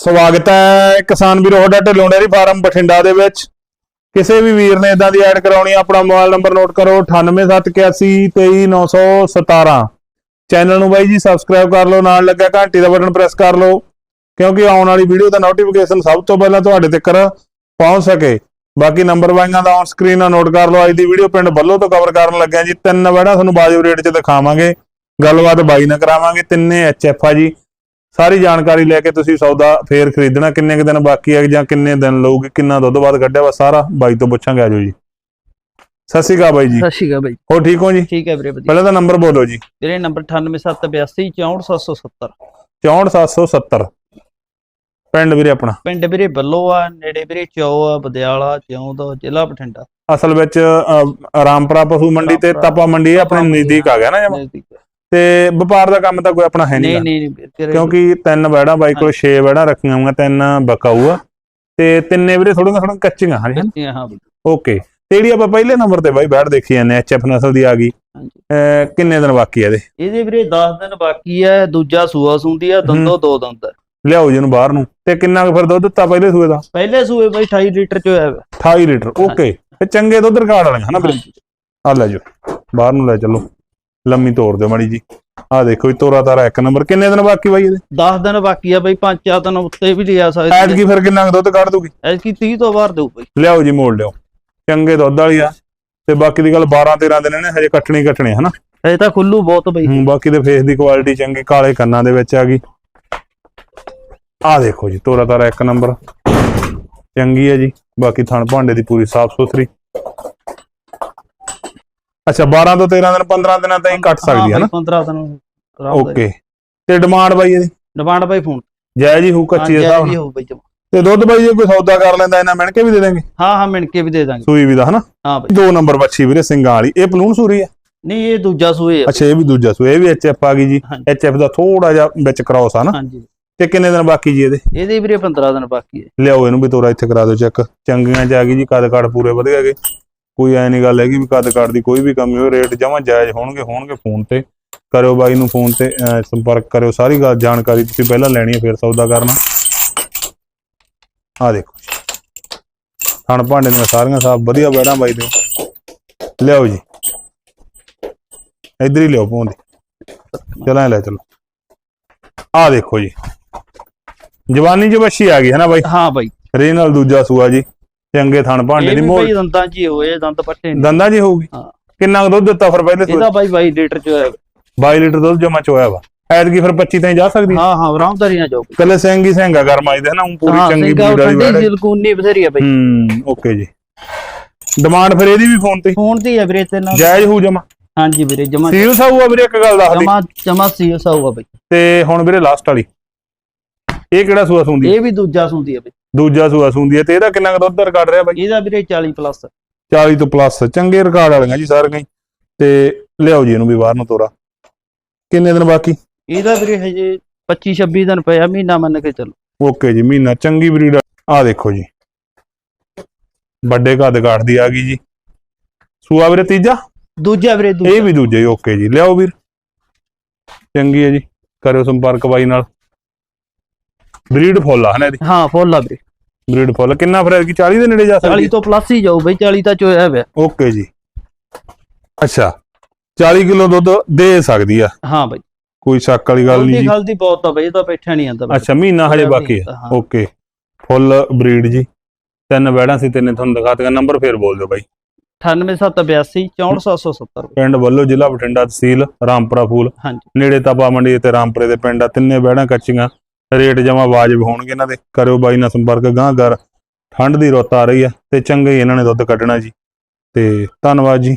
ਸਵਾਗਤ ਹੈ ਕਿਸਾਨ ਵੀਰੋ, ਤੁਹਾਡਾ ਢਿੱਲੋਂ ਡੇਅਰੀ ਫਾਰਮ ਬਠਿੰਡਾ ਦੇ ਵਿੱਚ। ਕਿਸੇ ਵੀ ਵੀਰ ਨੇ ਇਦਾਂ ਦੀ ਐਡ ਕਰਾਉਣੀ ਆਪਣਾ ਮੋਬਾਈਲ ਨੰਬਰ ਨੋਟ ਕਰੋ 9871823917 ਚੈਨਲ ਨੂੰ ਬਾਈ ਜੀ, ਸਬਸਕ੍ਰਾਈਬ ਕਰ ਲਓ, ਨਾਲ ਲੱਗਾ ਘੰਟੀ ਦਾ ਬਟਨ ਪ੍ਰੈਸ ਕਰ ਲਓ, ਕਿਉਂਕਿ ਆਉਣ ਵਾਲੀ ਵੀਡੀਓ ਦਾ ਨੋਟੀਫਿਕੇਸ਼ਨ ਸਭ ਤੋਂ ਪਹਿਲਾਂ ਤੁਹਾਡੇ ਤੱਕ ਪਹੁੰਚ ਸਕੇ। ਬਾਕੀ ਨੰਬਰ ਵਾਈਆਂ ਦਾ ਔਨ ਸਕਰੀਨ ਨਾਲ ਨੋਟ ਕਰ ਲਓ, ਅੱਜ ਦੀ ਵੀਡੀਓ ਪਿੰਡ ਬੱਲੋ ਤੋਂ ਕਵਰ ਕਰਨ ਲੱਗਿਆ ਜੀ। ਤਿੰਨ ਵੜਾ ਤੁਹਾਨੂੰ ਬਾਜੂ ਰੇਟ 'ਚ ਦਿਖਾਵਾਂਗੇ। ਗੱਲਬਾਤ ਬਾਈ ਨਾਲ ਕਰਾਵਾਂਗੇ, ਤਿੰਨੇ ਐਚਐਫ ਆ ਜੀ। ਸਾਰੀ ਜਾਣਕਾਰੀ ਲੈ ਕੇ ਤੁਸੀਂ ਸੌਦਾ ਫੇਰ ਖਰੀਦਣਾ ਕਿੰਨੇ ਕੁ ਦਿਨ ਬਾਕੀ ਹੈ ਜਾਂ ਕਿੰਨੇ ਦਿਨ ਲਊਗੀ ਕਿੰਨਾ ਦੁੱਧ ਬਾਅਦ ਕੱਢਿਆ ਵਾ ਸਾਰਾ ਬਾਈ ਤੋਂ ਪੁੱਛਾਂਗੇ ਆਜੋ ਜੀ। ਸਤਿ ਸ਼੍ਰੀ ਅਕਾਲ ਬਾਈ ਜੀ। ਸਤਿ ਸ਼੍ਰੀ ਅਕਾਲ ਬਾਈ। ਹੋ ਠੀਕ ਹੋ ਜੀ? ਠੀਕ ਹੈ ਵੀਰੇ ਵਧੀਆ। ਪਹਿਲਾਂ ਤਾਂ ਨੰਬਰ ਬੋਲੋ ਜੀ। ਵੀਰੇ ਨੰਬਰ 98782 64770 64770 ਪਿੰਡ ਵੀਰੇ ਆਪਣਾ? ਪਿੰਡ ਵੀਰੇ ਬੱਲੋ ਆ ਨੇੜੇ ਵੀਰੇ ਚੌ ਆ ਬਦਿਆਲਾ ਚੌਂ ਦਾ ਜ਼ਿਲ੍ਹਾ ਬਠਿੰਡਾ। ਅਸਲ ਵਿੱਚ ਰਾਮਪੁਰਾ ਪਸ਼ੂ ਮੰਡੀ ਤੇ। ਤਪਾ ਮੰਡੀ ਆਪਣੇ ਨਜ਼ਦੀਕ ਆ ਗਿਆ ਨਾ ਜਮਾਂ। ਤੇ ਵਪਾਰ ਦਾ ਕੰਮ ਤਾਂ ਕੋਈ ਆਪਣਾ ਹੈ ਨਹੀਂ ਨਹੀਂ ਨਹੀਂ ਕਿਉਂਕਿ ਤਿੰਨ ਵੈੜਾਂ ਬਾਈ ਕੋਲ 6 ਵੈੜਾਂ ਰੱਖੀਆਂ ਹੋਈਆਂ ਤਿੰਨ ਬਕਾਊ ਆ ਤੇ ਤਿੰਨੇ ਵੀਰੇ ਥੋੜੀਆਂ ਥੋੜੀਆਂ ਕੱਚੀਆਂ ਹਾਂ ਬਾਈ ਓਕੇ। ਤੇ ਜਿਹੜੀ ਆਪਾਂ ਪਹਿਲੇ ਨੰਬਰ ਤੇ ਬਾਈ ਬੈਠ ਦੇਖੀ ਜਾਂਦੇ ਐਚਐਫ ਨਸਲ ਦੀ ਆ ਗਈ। ਹਾਂਜੀ। ਅਹ ਕਿੰਨੇ ਦਿਨ ਬਾਕੀ ਆ ਇਹਦੇ? ਇਹਦੇ ਵੀਰੇ 10 ਦਿਨ ਬਾਕੀ ਹੈ ਦੂਜਾ ਸੂਆ ਸੁੰਦੀ ਆ ਦੰਦੋ ਦੋ ਦੰਦ ਆ। ਲਿਆਓ ਜੀ ਇਹਨੂੰ ਬਾਹਰ ਨੂੰ। ਤੇ ਕਿੰਨਾ ਕੁ ਫਿਰ ਦੁੱਧ ਦਿੱਤਾ ਪਹਿਲੇ ਸੂਏ ਦਾ? ਪਹਿਲੇ ਸੂਏ ਬਾਈ 28 ਲੀਟਰ ਚ ਹੋਇਆ ਵਾ। 28 ਲੀਟਰ ਓਕੇ। ਤੇ ਚੰਗੇ ਦੁੱਧ ਰਿਕਾਰਡ ਵਾਲੀਆਂ ਹਨਾ ਹਾਂਜੀ। ਆ ਲੈ ਜਾਓ। ਬਾਹਰ ਨੂੰ ਲੈ ਚੱਲੋ। ਲੰਮੀ ਤੋੜ ਦਿਓ ਮਾੜੀ ਜੀ। ਆ ਦੇਖੋ ਜੀ ਤੋਰਾ ਤਾਰਾ ਇੱਕ ਨੰਬਰ। ਕਿੰਨੇ ਦਿਨ ਬਾਕੀ ਬਾਈ ਇਹਦੇ? 10 ਦਿਨ ਬਾਕੀ ਆ ਬਾਈ ਪੰਜ ਚਾਰ ਦਿਨ ਉੱਤੇ ਵੀ ਲਿਆ ਐਡ ਸਕਦੇ ਕੀ ਫਿਰ ਕਿੰਨਾ ਕੁ ਦੁੱਧ ਕੱਢ ਦੂਗੀ? ਐਸਕੀ 30 ਤੋਂ ਬਾਹਰ ਦੇਊ ਬਾਈ। ਲਿਆਓ ਜੀ ਮੋੜ ਲਿਓ ਚੰਗੇ ਦੁੱਧ ਵਾਲੀ ਆ। ਤੇ ਬਾਕੀ ਦੀ ਗੱਲ 12 13 ਦਿਨ ਨੇ ਹਜੇ ਕੱਟਣੀ ਕੱਟਣੀ ਹਨਾ? ਇਹ ਤਾਂ ਖੁੱਲੂ ਬਹੁਤ ਬਾਈ। ਹੂੰ ਬਾਕੀ ਦੇ ਫੇਸ ਦੀ ਕੁਆਲਿਟੀ ਚੰਗੀ ਕਾਲੇ ਕੰਨਾਂ ਦੇ ਵਿੱਚ ਆ ਗਈ। ਆ ਦੇਖੋ ਜੀ ਤੋਰਾ ਤਾਰਾ ਇੱਕ ਨੰਬਰ। ਚੰਗੀ ਹੈ ਜੀ। ਬਾਕੀ ਥਣ ਭਾਂਡੇ ਦੀ ਪੂਰੀ ਸਾਫ਼ ਸੁਥਰੀ। ਅੱਛਾ 12 ਤੋਂ 13 ਦਿਨ 15 ਦਿਨਾਂ ਤਾਈਂ ਕੱਟ ਸਕਦੀ ਹੈ ਨਾ? 15 ਦਿਨ ਓਕੇ ਤੇ ਡਿਮਾਂਡ ਬਾਈ ਇਹਦੀ? ਡਿਮਾਂਡ ਬਾਈ ਫੋਨ ਜੈ ਜੀ ਹੂ ਕੱਚੀ ਦੇ ਹਿਸਾਬ ਨਾਲ ਹੋ ਬਾਈ ਜਮਾਂ। ਤੇ ਦੁੱਧ ਬਾਈ ਜੇ ਕੋਈ ਸੌਦਾ ਕਰ ਲੈਂਦਾ ਇਹਨਾਂ ਮਿਣ ਕੇ ਵੀ ਦੇ ਦੇਣਗੇ? ਹਾਂ ਹਾਂ ਮਿਣ ਕੇ ਵੀ ਦੇ ਦਾਂਗੇ। ਸੂਈ ਵੀ ਦਾ ਹਨਾ? ਹਾਂ ਬਾਈ। ਦੋ ਨੰਬਰ ਬੱਚੀ ਵੀਰੇ ਸਿੰਘਾਂ ਵਾਲੀ। ਇਹ ਪਲੂਨ ਸੂਰੀ ਹੈ ਨਹੀਂ ਇਹ ਦੂਜਾ ਸੂਏ ਆ। ਅੱਛਾ ਇਹ ਵੀ ਦੂਜਾ ਸੂਈ ਇਹ ਵੀ ਐਚਐਫ ਆ ਗਈ ਜੀ। ਐਚਐਫ ਦਾ ਥੋੜਾ ਜਿਹਾ ਵਿੱਚ ਕ੍ਰਾਸ ਆ ਨਾ। ਹਾਂਜੀ। ਤੇ ਕਿੰਨੇ ਦਿਨ ਬਾਕੀ ਜੀ ਇਹਦੇ? ਇਹਦੇ ਵੀਰੇ 15 ਦਿਨ ਬਾਕੀ ਹੈ ਲਿਆਓ ਇਹਨੂੰ ਵੀ ਤੋਰਾ ਇੱਥੇ ਕਰਾ ਦਿਓ ਚੈੱਕ। ਚੰਗੀਆਂ ਚ ਆ ਗਈ ਜੀ ਕਦ ਕਾੜ ਪੂਰੇ ਵਧੀਆ ਕੋਈ ਐ ਨਹੀਂ ਗੱਲ ਹੈਗੀ ਵੀ ਕਦ ਕਾੜ ਦੀ ਕੋਈ ਵੀ ਕਮੀ ਹੋਵੇ ਰੇਟ ਜਮਾਂ ਜਾਇਜ਼ ਹੋਣਗੇ ਹੋਣਗੇ ਫੋਨ ਤੇ। ਕਰਿਓ ਬਾਈ ਨੂੰ ਫੋਨ ਤੇ ਸੰਪਰਕ ਕਰਿਓ ਸਾਰੀ ਗੱਲ ਜਾਣਕਾਰੀ ਤੁਸੀਂ ਪਹਿਲਾਂ ਲੈਣੀ ਹੈ ਫਿਰ ਸੌਦਾ ਕਰਨਾ। ਆ ਦੇਖੋ ਥਣ ਭਾਂਡੇ ਦੀਆਂ ਸਾਰੀਆਂ ਸਾਫ਼ ਵਧੀਆ ਬੈੜਾਂ ਬਾਈ ਦੇ। ਲਿਆਓ ਜੀ। ਇੱਧਰ ਹੀ ਲਿਆਓ ਪਹੁੰਚਦੇ ਚਲਾਂ ਲੈ ਚਲੋ। ਆ ਦੇਖੋ ਜੀ। ਜਵਾਨੀ ਬੱਛੀ ਆ ਗਈ ਹੈ ਨਾ ਬਾਈ? ਹਾਂ ਬਾਈ। ਰੇ ਨਾਲ ਦੂਜਾ ਸੂਆ ਜੀ। ਚੰਗੇ ਥਣ ਭਾਂਡੇ ਦੀ ਬਾਈ ਦੰਦਾਂ 'ਚ ਹੀ ਹੋਏ ਦੰਦ ਪੱਟੇ ਨੇ ਦੰਦਾਂ ਜੀ ਹੋਊਗੀ? ਹਾਂ। ਕਿੰਨਾ ਦੁੱਧ ਦਿੱਤਾ ਫਿਰ ਪਹਿਲੇ ਇਹਦਾ ਬਾਈ 22 ਲੀਟਰ ਚ ਹੋਇਆ। 22 ਲੀਟਰ ਦੁੱਧ ਜਮਾ ਚ ਹੋਇਆ ਵਾ। ਐਤਕੀ ਫਿਰ 25 ਤਾਈਂ ਜਾ ਸਕਦੀ? ਹੈ ਹਾਂ ਹਾਂ ਆਰਾਮਦਾਰੀ ਨਾਲ ਜਾਓ ਕੱਲੇ ਸਿੰਘੀ ਸਿੰਘਾ ਗਰਮਾਈ ਦੇ ਨਾ ਊਂ ਪੂਰੀ ਹਾਂ ਚੰਗੀ ਬਰੀਡ ਵਾਲੀ ਬੈੜ ਸਿਲਕੂਨੀ ਬਥੇਰੀ ਆ ਬਾਈ। ਹੂੰ ਓਕੇ ਜੀ। ਡਿਮਾਂਡ ਫਿਰ ਇਹਦੀ ਵੀ ਫੋਨ ਤੇ? ਫੋਨ ਤੇ ਹੀ ਆ ਵੀਰੇ ਤੇ ਨਾਲ। ਜਾਇਜ਼ ਹੋਊ ਜਮਾ? ਹਾਂਜੀ ਵੀਰੇ ਜਮਾ ਸੀਲ ਸਾਊ ਆ ਵੀਰੇ ਇੱਕ ਗੱਲ ਦੱਸ ਦੀ। ਜਮਾ ਜਮਾ ਸੀਸ ਆਊਗਾ ਬਾਈ। ਤੇ ਹੁਣ ਵੀਰੇ ਲਾਸਟ ਵਾਲੀ। ਇਹ ਕਿਹੜਾ ਸੂਆ ਸੁੰਦੀ? ਇਹ ਵੀ ਦੂਜਾ ਸੁੰਦੀ ਆ ਬਾਈ। ਦੂਜਾ ਸੂਆ ਸੁੰਦੀ ਹੈ ਤੇ ਇਹਦਾ ਕਿੰਨਾ ਕੁ ਦੁੱਧ ਰਿਕਾਰਡ ਰਿਹਾ ਬਾਈ? ਇਹਦਾ ਵੀਰੇ 40 ਪਲੱਸ 40 ਤੋਂ ਪਲੱਸ ਚੰਗੇ ਰਿਕਾਰਡ ਵਾਲੀਆਂ ਜੀ ਸਾਰੀਆਂ ਹੀ। ਤੇ ਲਿਆਓ ਜੀ ਇਹਨੂੰ ਵੀ ਬਾਹਰ ਨੂੰ ਤੋਰਾ। ਕਿੰਨੇ ਦਿਨ ਬਾਕੀ? ਇਹਦਾ ਵੀਰੇ ਹਜੇ 25 26 ਦਿਨ ਪਿਆ ਮਹੀਨਾ ਮੰਨ ਕੇ ਚੱਲੋ। ਓਕੇ ਜੀ ਮਹੀਨਾ ਚੰਗੀ ਬਰੀਡ ਆ। ਦੇਖੋ ਜੀ। ਵੱਡੇ ਕੱਦ ਕਾਠ ਦੀ ਆ ਗਈ ਜੀ। ਸੂਆ ਵੀਰੇ ਤੀਜਾ? ਦੂਜਾ ਵੀਰੇ ਇਹ ਦੂਜਾ ਵੀ ਦੂਜਾ ਹੀ ਓਕੇ ਜੀ। ਲਿਆਓ ਵੀਰ। ਚੰਗੀ ਹੈ ਜੀ। ਕਰਿਓ ਸੰਪਰਕ ਬਾਈ ਨਾਲ। ਬਰੀਡ ਫੁੱਲ ਆ ਹਨਾ ਇਹਦੀ? ਹਾਂ ਫੁੱਲ ਆ ਵੀਰੇ। Breed full. ਕਿੰਨਾ ਫਿਰ ਕੀ 40 ਦੇ ਨੇੜੇ ਜਾ 40 ਸਕਦੀ ਤੋਂ ਪਲੱਸ ਹੀ ਜਾਊ ਬਾਈ 40 ਤਾਂ ਚੋਇਆ ਹੋਇਆ। ਓਕੇ ਜੀ। ਅੱਛਾ 40 ਕਿਲੋ ਦੁੱਧ ਦੇ ਸਕਦੀ ਆ? ਹਾਂ ਬਾਈ। ਕੋਈ ਸ਼ੱਕ ਵਾਲੀ ਗੱਲ ਨਹੀਂ ਜੀ। ਗਲਤੀ ਬਹੁਤ ਆ ਬਾਈ ਇਹ ਤਾਂ ਬੈਠਾ ਨਹੀਂ ਆਂਦਾ ਅੱਛਾ ਮਹੀਨਾ ਹੋਇਆ ਬਾਕੀ ਹਾਂ। ਓਕੇ। ਫੁੱਲ ਬਰੀਡ ਜੀ। ਤਿੰਨ ਬੈੜਾਂ ਸੀ ਤਿੰਨੇ ਤੁਹਾਨੂੰ ਦਿਖਾ ਦਿੱਤਾ ਨੰਬਰ ਫੇਰ ਬੋਲ ਦਿਓ ਬਾਈ। 98782 64770 ਪਿੰਡ ਵੱਲੋਂ ਜ਼ਿਲ੍ਹਾ ਬਠਿੰਡਾ ਤਹਿਸੀਲ ਰਾਮਪੁਰਾ ਫੂਲ। ਨੇੜੇ ਤਪਾ ਮੰਡੀ ਤੇ ਰਾਮਪੁਰੇ ਦੇ ਪਿੰਡ ਆ। ਤਿੰਨੇ ਬੈੜਾਂ ਕੱਚੀਆਂ। ਰੇਟ ਜਮਾ ਵਾਜਬ ਹੋਣਗੇ ਇਹਨਾਂ ਦੇ। ਕਰਿਓ ਬਾਈ ਨਾਲ ਸੰਪਰਕ ਗਾਂ ਕਰ ਠੰਡ ਦੀ ਰੁੱਤ ਆ ਰਹੀ ਆ ਤੇ ਚੰਗੇ ਹੀ ਇਹਨਾਂ ਨੇ ਦੁੱਧ ਕੱਢਣਾ ਜੀ। ਤੇ ਧੰਨਵਾਦ ਜੀ।